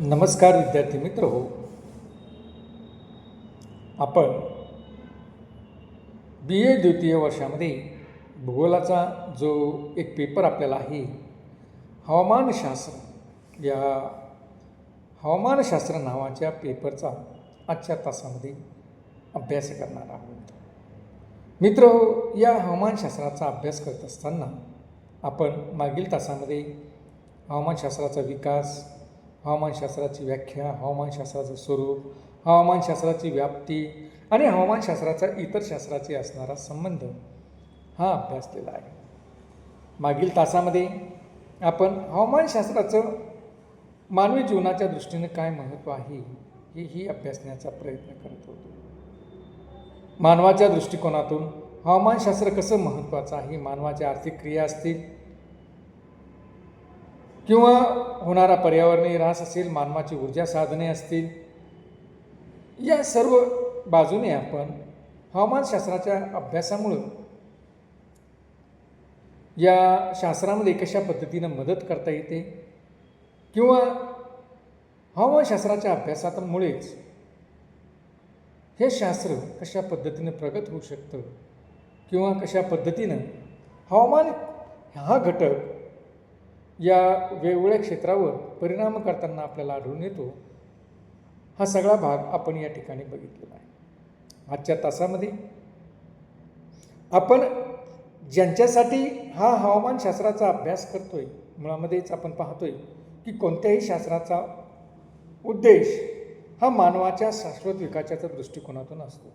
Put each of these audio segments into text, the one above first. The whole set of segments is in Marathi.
नमस्कार विद्यार्थी मित्र हो. आपण बी ए द्वितीय वर्षामध्ये भूगोलाचा जो एक पेपर आपल्याला आहे हवामानशास्त्र या हवामानशास्त्र नावाच्या पेपरचा आजच्या तासामध्ये अभ्यास करणार आहोत. मित्र हो या हवामानशास्त्राचा अभ्यास करत असताना आपण मागील तासामध्ये हवामानशास्त्राचा विकास हवामानशास्त्राची व्याख्या हवामानशास्त्राचं स्वरूप हवामानशास्त्राची व्याप्ती आणि हवामानशास्त्राचा इतर शास्त्राचे असणारा संबंध हा अभ्यासलेला आहे. मागील तासामध्ये आपण हवामानशास्त्राचं मानवी जीवनाच्या दृष्टीने काय महत्त्व आहे हे ही अभ्यासण्याचा प्रयत्न करत होतो. मानवाच्या दृष्टिकोनातून हवामानशास्त्र कसं महत्त्वाचं आहे मानवाच्या आर्थिक क्रिया असतील किंवा होणारा पर्यावरणीय ऱ्हास असेल मानवाची ऊर्जा साधने असतील या सर्व बाजूने आपण हवामानशास्त्राच्या अभ्यासामुळं या शास्त्रामध्ये कशा पद्धतीनं मदत करता येते किंवा हवामानशास्त्राच्या अभ्यासामुळेच हे शास्त्र कशा पद्धतीनं प्रगत होऊ शकतं किंवा कशा पद्धतीनं हवामान हा घटक या वेगवेगळ्या क्षेत्रावर परिणाम करताना आपल्याला आढळून येतो हा सगळा भाग आपण या ठिकाणी बघितलेला आहे. आजच्या तासामध्ये आपण ज्यांच्यासाठी हा हवामानशास्त्राचा अभ्यास करतोय मुळामध्येच आपण पाहतोय की कोणत्याही शास्त्राचा उद्देश हा मानवाच्या शाश्वत विकासाच्या दृष्टिकोनातून असतो.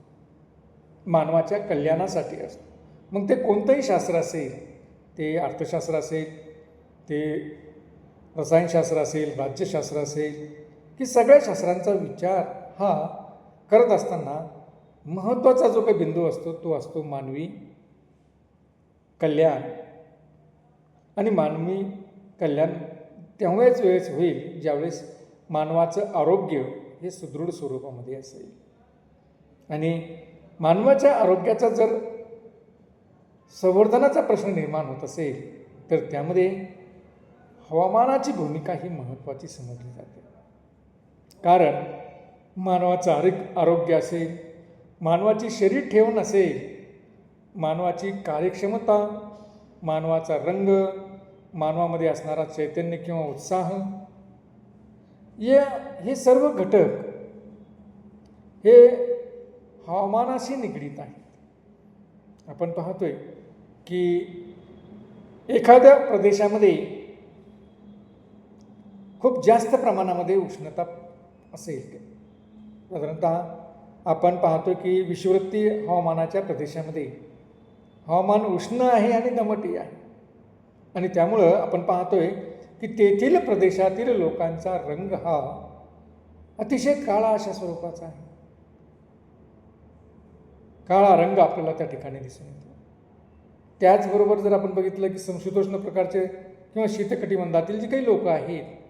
मानवाच्या कल्याणासाठी असतो. मग ते कोणतंही शास्त्र असेल ते अर्थशास्त्र असेल ते रसायनशास्त्र असेल राज्यशास्त्र असेल की सगळ्या शास्त्रांचा विचार हा करत असताना महत्त्वाचा जो काही बिंदू असतो तो असतो मानवी कल्याण. आणि मानवी कल्याण तेव्हाच वेळेस होईल ज्यावेळेस मानवाचं आरोग्य हे सुदृढ स्वरूपामध्ये असेल. आणि मानवाच्या आरोग्याचा जर संवर्धनाचा प्रश्न निर्माण होत असेल तर त्यामध्ये हवामानाची भूमिका ही महत्त्वाची समजली जाते. कारण मानवाचं आरोग आरोग्य असेल मानवाची शरीर ठेवण असेल मानवाची कार्यक्षमता मानवाचा रंग मानवामध्ये असणारा चैतन्य किंवा उत्साह या हे सर्व घटक हे हवामानाशी निगडीत आहेत. आपण पाहतोय की एखाद्या प्रदेशामध्ये खूप जास्त प्रमाणामध्ये उष्णता असेल साधारणतः आपण पाहतो की विषुवृत्ती हवामानाच्या प्रदेशामध्ये हवामान उष्ण आहे आणि दमटी आहे. आणि त्यामुळं आपण पाहतोय की तेथील प्रदेशातील लोकांचा रंग हा अतिशय काळा अशा स्वरूपाचा आहे. काळा रंग आपल्याला त्या ठिकाणी दिसून येतो. त्याचबरोबर जर आपण बघितलं की संशीतोष्ण प्रकारचे किंवा शीतकटिबंधातील जे काही लोक आहेत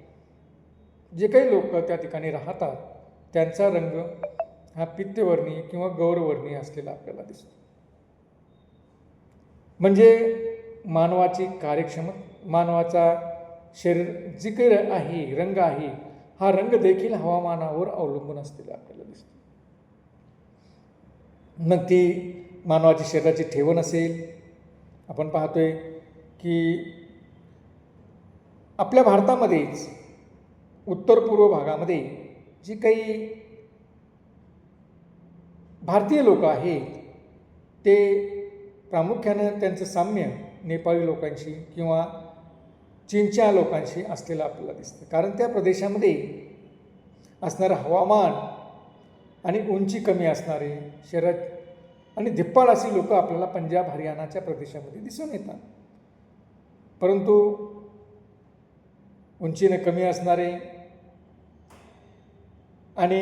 जे काही लोक त्या ठिकाणी राहतात त्यांचा रंग हा पित्तवर्णी किंवा गौरवर्णी असलेला आपल्याला दिसतो. म्हणजे मानवाची कार्यक्षम मानवाचा शरीर जे काही आहे रंग आहे हा रंग देखील हवामानावर अवलंबून असलेला आपल्याला दिसतो. मग ती मानवाची शरीराची ठेवण असेल. आपण पाहतोय की आपल्या भारतामध्येच उत्तर पूर्व भागामध्ये जी काही भारतीय लोक आहेत ते प्रामुख्यानं त्यांचं साम्य नेपाळी लोकांशी किंवा चीनच्या लोकांशी असलेलं आपल्याला दिसतं. कारण त्या प्रदेशामध्ये असणारं हवामान आणि उंची कमी असणारे शरद आणि धिप्पाड अशी लोकं आपल्याला पंजाब हरियाणाच्या प्रदेशामध्ये दिसून येतात. परंतु उंचीने कमी असणारे आणि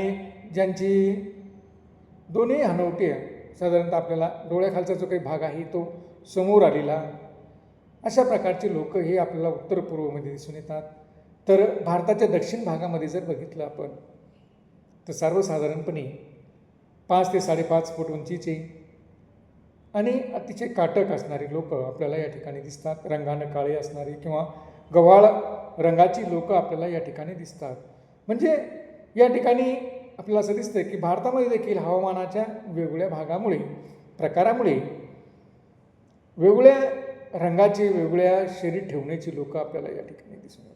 ज्यांची दोन्ही हनवटी साधारणतः आपल्याला डोळ्याखालचा जो काही भाग आहे तो समोर आलेला. अशा प्रकारचे लोक हे आपल्याला उत्तर पूर्वमध्ये दिसून येतात. तर भारताच्या दक्षिण भागामध्ये जर बघितलं आपण तर सर्वसाधारणपणे पाच ते साडेपाच फूट उंचीचे आणि अतिशय काटक असणारी लोक आपल्याला या ठिकाणी दिसतात. रंगानं काळे असणारी किंवा गव्हाळ रंगाची लोकं आपल्याला या ठिकाणी दिसतात. म्हणजे या ठिकाणी आपल्याला असं दिसतं की भारतामध्ये देखील हवामानाच्या वेगवेगळ्या भागामुळे प्रकारामुळे वेगवेगळ्या रंगाची वेगवेगळ्या शरीर ठेवण्याची लोक आपल्याला या ठिकाणी दिसून येतात.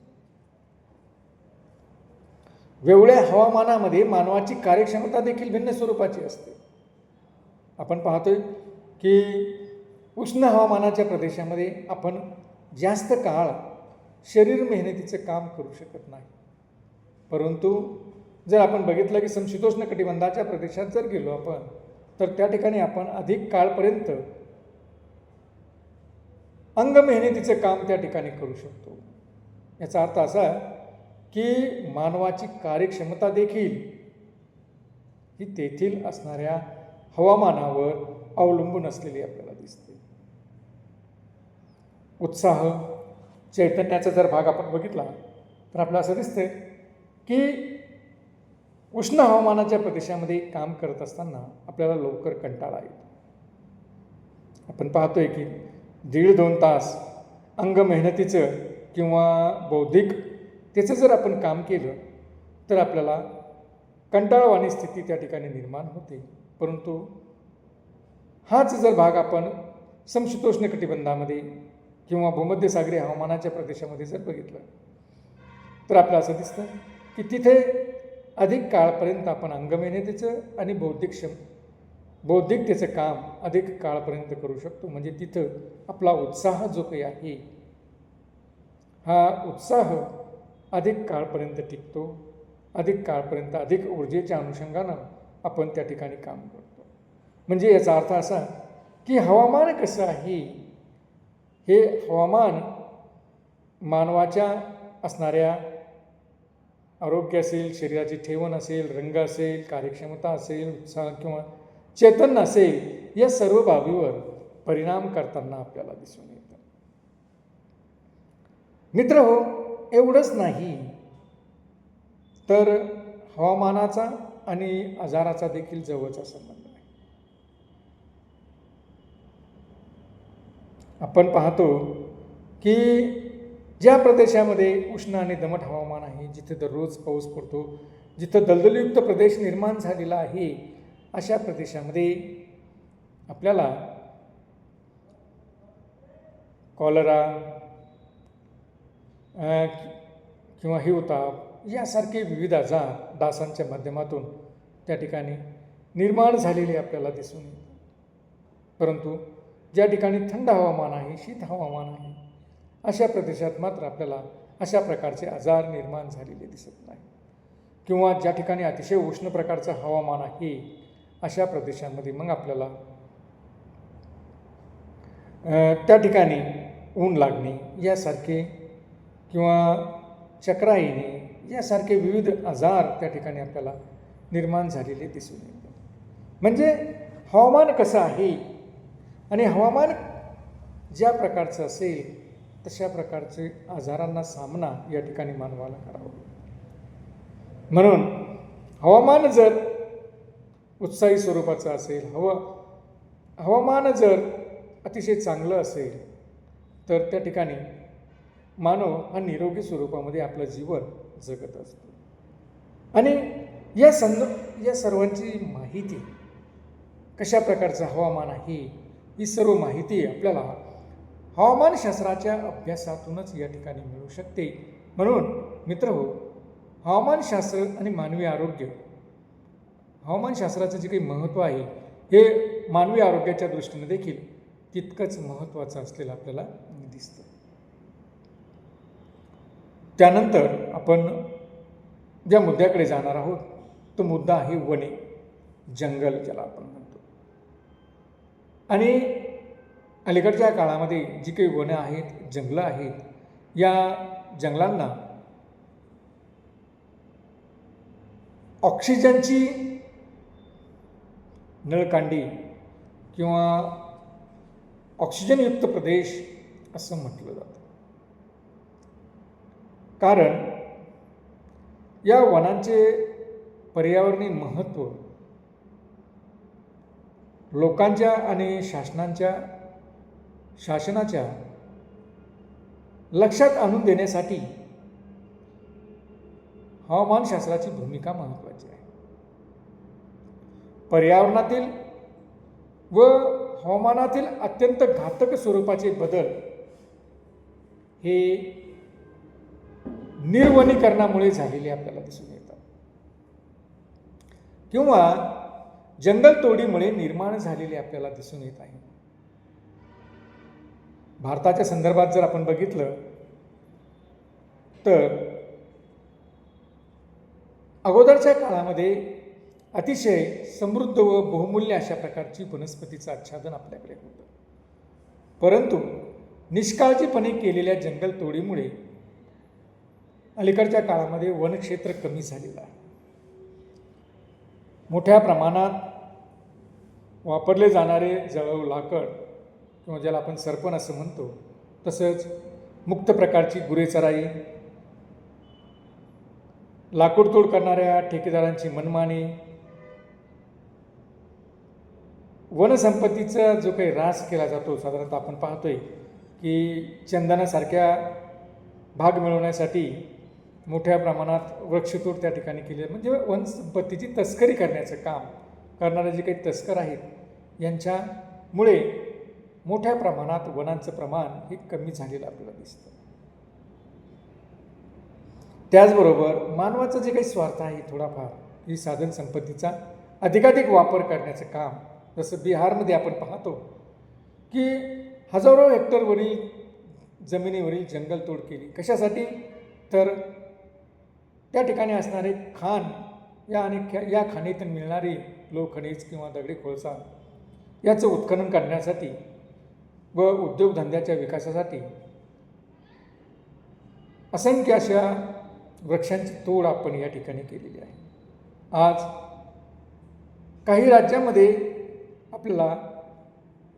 वेगवेगळ्या हवामानामध्ये मानवाची कार्यक्षमता देखील भिन्न स्वरूपाची असते. आपण पाहतोय की उष्ण हवामानाच्या प्रदेशामध्ये आपण जास्त काळ शरीर मेहनतीचं काम करू शकत नाही. परंतु जर आपण बघितलं की समशीतोष्ण कटिबंधाच्या प्रदेशात जर गेलो आपण तर त्या ठिकाणी आपण अधिक काळपर्यंत अंग मेहनतीचं काम त्या ठिकाणी करू शकतो. याचा अर्थ असा की मानवाची कार्यक्षमता देखील ही तेथील असणाऱ्या हवामानावर अवलंबून असलेली आपल्याला दिसते. उत्साह चैतन्याचा जर भाग आपण बघितला तर आपल्याला असं दिसतंय की उष्ण हवामानाच्या प्रदेशामध्ये काम करत असताना आपल्याला लवकर कंटाळा येतो. आपण पाहतोय की दीड दोन तास अंग मेहनतीचं किंवा बौद्धिक त्याचं जर आपण काम केलं तर आपल्याला कंटाळवाणी स्थिती त्या ठिकाणी निर्माण होते. परंतु हाच जर भाग आपण समशीतोष्ण कटिबंधामध्ये किंवा भूमध्यसागरी हवामानाच्या प्रदेशामध्ये जर बघितलं तर आपलं असं दिसतं की तिथे अधिक काळपर्यंत आपण अंगमेहनतीचं आणि बौद्धिक क्षम बौद्धिकतेचं काम अधिक काळपर्यंत करू शकतो. म्हणजे तिथं आपला उत्साह जो काही आहे हा उत्साह अधिक काळपर्यंत टिकतो अधिक काळपर्यंत अधिक ऊर्जेच्या अनुषंगानं आपण त्या ठिकाणी काम करतो. म्हणजे याचा अर्थ असा की हवामान कसं आहे हे हवामान मानवाच्या असणाऱ्या आरोग्य असेल शरीराची ठेवण असेल रंग असेल कार्यक्षमता असेल उत्साह किंवा चेतन असेल या सर्व बाबीवर परिणाम करताना आपल्याला दिसून येतं. मित्र हो एवढंच नाही. तर हवामानाचा आणि आजाराचा देखील जवळचा संबंध आहे आपण पाहतो की ज्या प्रदेशामध्ये उष्ण आणि दमट हवामान आहे जिथे दररोज पाऊस पडतो जिथं दलदलयुक्त प्रदेश निर्माण झालेला आहे अशा प्रदेशामध्ये आपल्याला कॉलरा किंवा हिवताप यासारखे विविध आजार डासांच्या माध्यमातून त्या ठिकाणी निर्माण झालेले आपल्याला दिसून येतात. परंतु ज्या ठिकाणी थंड हवामान आहे शीत हवामान आहे अशा प्रदेशात मात्र आपल्याला अशा प्रकारचे आजार निर्माण झालेले दिसत नाही. किंवा ज्या ठिकाणी अतिशय उष्ण प्रकारचं हवामान आहे अशा प्रदेशांमध्ये मग आपल्याला त्या ठिकाणी ऊन लागणे यासारखे किंवा चक्रा येणे यासारखे विविध आजार त्या ठिकाणी आपल्याला निर्माण झालेले दिसून येतात. म्हणजे हवामान कसं आहे आणि हवामान ज्या प्रकारचं असेल तशा प्रकारचे आजारांना सामना या ठिकाणी मानवाला करावा. म्हणून हवामान जर उत्साही स्वरूपाचं असेल हवा हवामान जर अतिशय चांगलं असेल तर त्या ठिकाणी मानव हा निरोगी स्वरूपामध्ये आपलं जीवन जगत असतो. आणि या संद या सर्वांची माहिती कशा प्रकारचं हवामान आहे ही सर्व माहिती आपल्याला हवामानशास्त्राच्या अभ्यासातूनच या ठिकाणी मिळू शकते. म्हणून मित्र हो हवामानशास्त्र आणि मानवी आरोग्य हवामानशास्त्राचं जे काही महत्त्व आहे हे मानवी आरोग्याच्या दृष्टीने देखील तितकंच महत्त्वाचं असलेलं आपल्याला दिसतं. त्यानंतर आपण ज्या मुद्द्याकडे जाणार आहोत तो मुद्दा आहे वने जंगल ज्याला आपण म्हणतो. आणि अलीकडच्या काळामध्ये जी काही वनं आहेत जंगलं आहेत या जंगलांना ऑक्सिजनची नळकांडी किंवा ऑक्सिजनयुक्त प्रदेश असं म्हटलं जातं. कारण या वनांचे पर्यावरणीय महत्त्व लोकांच्या आणि शासनांच्या शासनाच्या लक्षात आणून देण्यासाठी हवामानशास्त्राची भूमिका महत्त्वाची आहे. पर्यावरणातील व हवामानातील अत्यंत घातक स्वरूपाचे बदल हे निर्वनीकरणामुळे झालेले आपल्याला दिसून येतात. किंवा जंगलतोडीमुळे निर्माण झालेले आपल्याला दिसून येत आहे. भारताच्या संदर्भात जर आपण बघितलं तर अगोदरच्या काळामध्ये अतिशय समृद्ध व बहुमूल्य अशा प्रकारची वनस्पतीचं आच्छादन आपल्याकडे होतं. परंतु निष्काळजीपणे केलेल्या जंगलतोडीमुळे अलीकडच्या काळामध्ये वनक्षेत्र कमी झालेलं आहे. मोठ्या प्रमाणात वापरले जाणारे जळव लाकड किंवा ज्याला आपण सरपण असं म्हणतो तसंच मुक्त प्रकारची गुरेचराई लाकूडतोड करणाऱ्या ठेकेदारांची मनमानी वनसंपत्तीचा जो काही ऱ्हास केला जातो साधारणतः आपण पाहतोय की चंदनासारख्या भाग मिळवण्यासाठी मोठ्या प्रमाणात वृक्षतोड त्या ठिकाणी केली म्हणजे वनसंपत्तीची तस्करी करण्याचं काम करणारे जे काही तस्कर आहेत यांच्यामुळे मोठ्या प्रमाणात वनांचं प्रमाण हे कमी झालेलं आपल्याला दिसतं. त्याचबरोबर मानवाचं जे काही स्वार्थ आहे थोडाफार ही साधन संपत्तीचा अधिकाधिक वापर करण्याचं काम जसं बिहारमध्ये आपण पाहतो की हजारो हेक्टरवरील जमिनीवरील जंगलतोड केली. कशासाठी? तर त्या ठिकाणी असणारे खाण या आणि ख्या- या खाणीतून मिळणारी लोखनिज किंवा दगडी कोळसा याचं उत्खनन करण्यासाठी व उद्योगधंद्याच्या विकासासाठी असंख्य अशा वृक्षांची तोड आपण या ठिकाणी केलेली आहे. आज काही राज्यामध्ये आपल्याला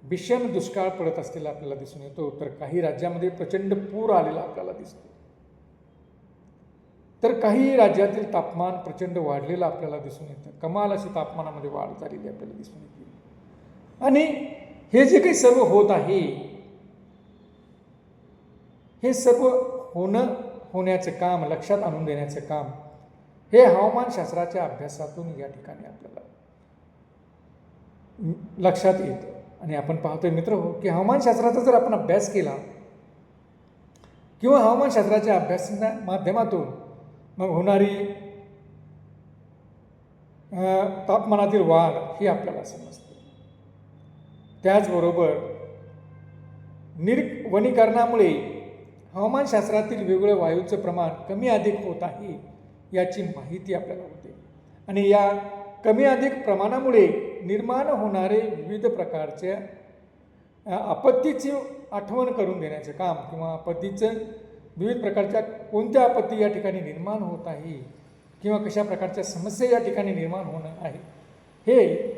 भीषण दुष्काळ पडत असलेला आपल्याला दिसून येतो तर काही राज्यामध्ये प्रचंड पूर आलेला आपल्याला दिसतो. तर काही राज्यातील तापमान प्रचंड वाढलेलं आपल्याला दिसून येतं. कमाल अशी तापमानामध्ये वाढ झालेली आपल्याला दिसून येते. आणि हे जे काही सर्व होत आहे हे सर्व होणं होण्याचं काम लक्षात आणून देण्याचं काम हे हवामानशास्त्राच्या अभ्यासातून या ठिकाणी आपल्याला लक्षात येतं. आणि आपण पाहतोय मित्र हो की हवामानशास्त्राचा जर आपण अभ्यास केला किंवा हवामानशास्त्राच्या अभ्यासाच्या माध्यमातून मग होणारी तापमानातील वाढ ही आपल्याला समजते. त्याचबरोबर निर्वनीकरणामुळे हवामानशास्त्रातील वेगवेगळ्या वायूचं प्रमाण कमी अधिक होत आहे याची माहिती आपल्याला होते. आणि या कमी अधिक प्रमाणामुळे निर्माण होणारे विविध प्रकारच्या आपत्तीची आठवण करून देण्याचं काम किंवा आपत्तीचं विविध प्रकारच्या कोणत्या आपत्ती या ठिकाणी निर्माण होत आहे? किंवा कशा प्रकारच्या समस्या या ठिकाणी निर्माण होणं आहे? हे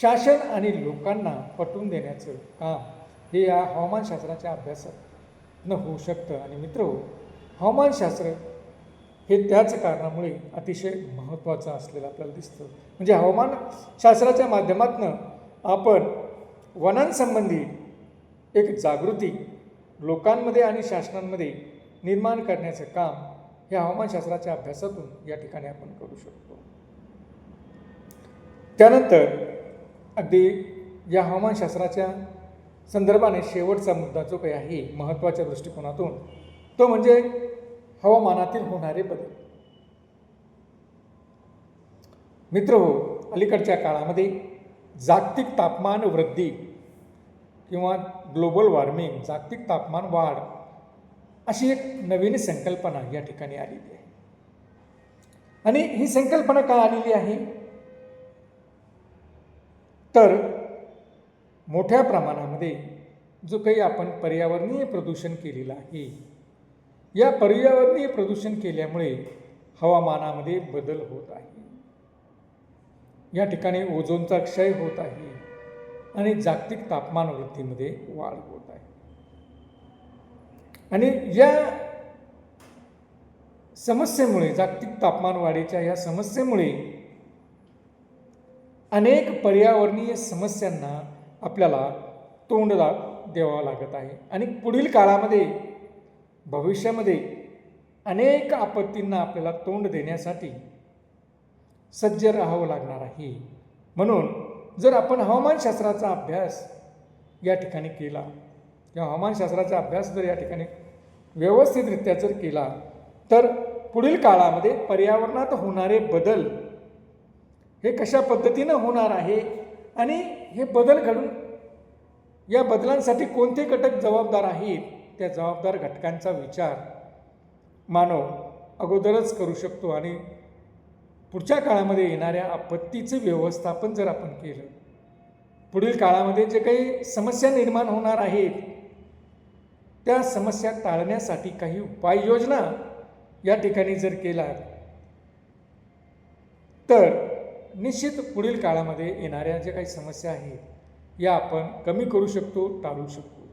शासन आणि लोकांना पटवून देण्याचं काम हे या हवामानशास्त्राच्या अभ्यासातनं होऊ शकतं. आणि मित्र हवामानशास्त्र हे त्याच कारणामुळे अतिशय महत्त्वाचं असलेलं आपल्याला दिसतं. म्हणजे हवामानशास्त्राच्या माध्यमातून आपण वनांसंबंधी एक जागृती लोकांमध्ये आणि शासनांमध्ये निर्माण करण्याचं काम हे हवामानशास्त्राच्या अभ्यासातून या ठिकाणी आपण करू शकतो. त्यानंतर अगदी या हवामानशास्त्राच्या संदर्भाने शेवटचा मुद्दा जो काही आहे महत्त्वाच्या दृष्टिकोनातून तो म्हणजे हवामानातील होणारे बदल. मित्र हो अलीकडच्या काळामध्ये जागतिक तापमान वृद्धी किंवा ग्लोबल वॉर्मिंग जागतिक तापमान वाढ अशी एक नवीन संकल्पना या ठिकाणी आलेली आहे. आणि ही संकल्पना का आलेली आहे? तर मोठ्या प्रमाणामध्ये जो काही आपण पर्यावरणीय प्रदूषण केलेलं आहे या पर्यावरणीय प्रदूषण केल्यामुळे हवामानामध्ये बदल होत आहे. या ठिकाणी ओझोनचा क्षय होत आहे. आणि जागतिक तापमान वृद्धीमध्ये वाढ होत आहे. आणि या समस्येमुळे जागतिक तापमान वाढीच्या या समस्येमुळे अनेक पर्यावरणीय समस्यांना आपल्याला तोंड दा द्यावं लागत आहे. आणि पुढील काळामध्ये भविष्यामध्ये अनेक आपत्तींना आपल्याला तोंड देण्यासाठी सज्ज राहावं लागणार आहे. म्हणून जर आपण हवामानशास्त्राचा अभ्यास या ठिकाणी केला किंवा हवामानशास्त्राचा अभ्यास जर या ठिकाणी व्यवस्थितरित्या जर केला तर पुढील काळामध्ये पर्यावरणात होणारे बदल हे कशा पद्धतीनं होणार आहे आणि हे बदल घडून या बदलांसाठी कोणते घटक जबाबदार आहेत त्या जबाबदार घटकांचा विचार मानव अगोदरच करू शकतो आणि पुढच्या काळामध्ये येणाऱ्या आपत्तीचं व्यवस्थापन जर आपण केलं पुढील काळामध्ये जे काही समस्या निर्माण होणार आहेत त्या समस्या टाळण्यासाठी काही उपाययोजना या ठिकाणी जर केला तर निश्चित पुढील काळामध्ये येणाऱ्या ज्या काही समस्या आहेत या आपण कमी करू शकतो टाळू शकतो.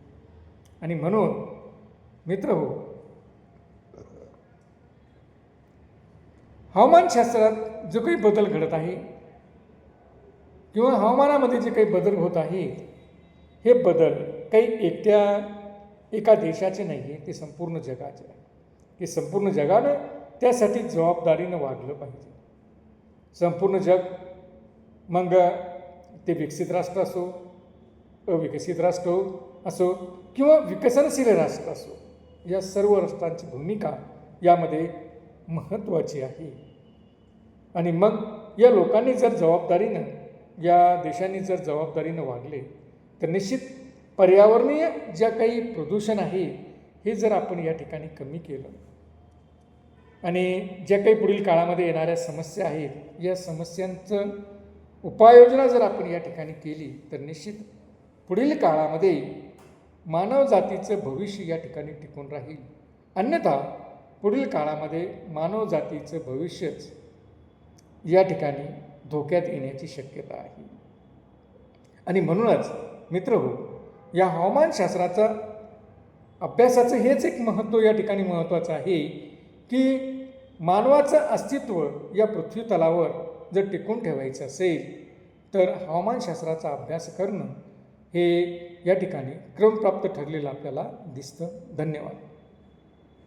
आणि म्हणून मित्र हो हवामानशास्त्रात जो काही बदल घडत आहे किंवा हवामानामध्ये जे काही बदल होत आहे हे बदल काही एकट्या एका देशाचे नाही आहे ते संपूर्ण जगाचे आहे. हे संपूर्ण जगानं त्यासाठी जबाबदारीनं वागलं पाहिजे. संपूर्ण जग मग ते विकसित राष्ट्र असो अविकसित राष्ट्र असो किंवा विकसनशील राष्ट्र असो या सर्व राष्ट्रांची भूमिका यामध्ये महत्त्वाची आहे. आणि मग या लोकांनी जर जबाबदारीनं या देशांनी जर जबाबदारीनं वागले तर निश्चित पर्यावरणीय ज्या काही प्रदूषण आहे हे जर आपण या ठिकाणी कमी केलं. आणि ज्या काही पुढील काळामध्ये येणाऱ्या समस्या आहेत या समस्यांचं उपाययोजना जर आपण या ठिकाणी केली तर निश्चित पुढील काळामध्ये मानव जातीचं भविष्य या ठिकाणी टिकून राहील. अन्यथा पुढील काळामध्ये मानव जातीचं भविष्यच या ठिकाणी धोक्यात येण्याची शक्यता आहे. आणि म्हणूनच मित्र हो या हवामानशास्त्राचा अभ्यासाचं हेच एक महत्त्व या ठिकाणी महत्त्वाचं आहे की मानवाचं अस्तित्व या पृथ्वी तलावर जर टिकून ठेवायचं असेल तर हवामानशास्त्राचा अभ्यास करणं हे या ठिकाणी क्रमप्राप्त ठरलेलं आपल्याला दिसतं. धन्यवाद.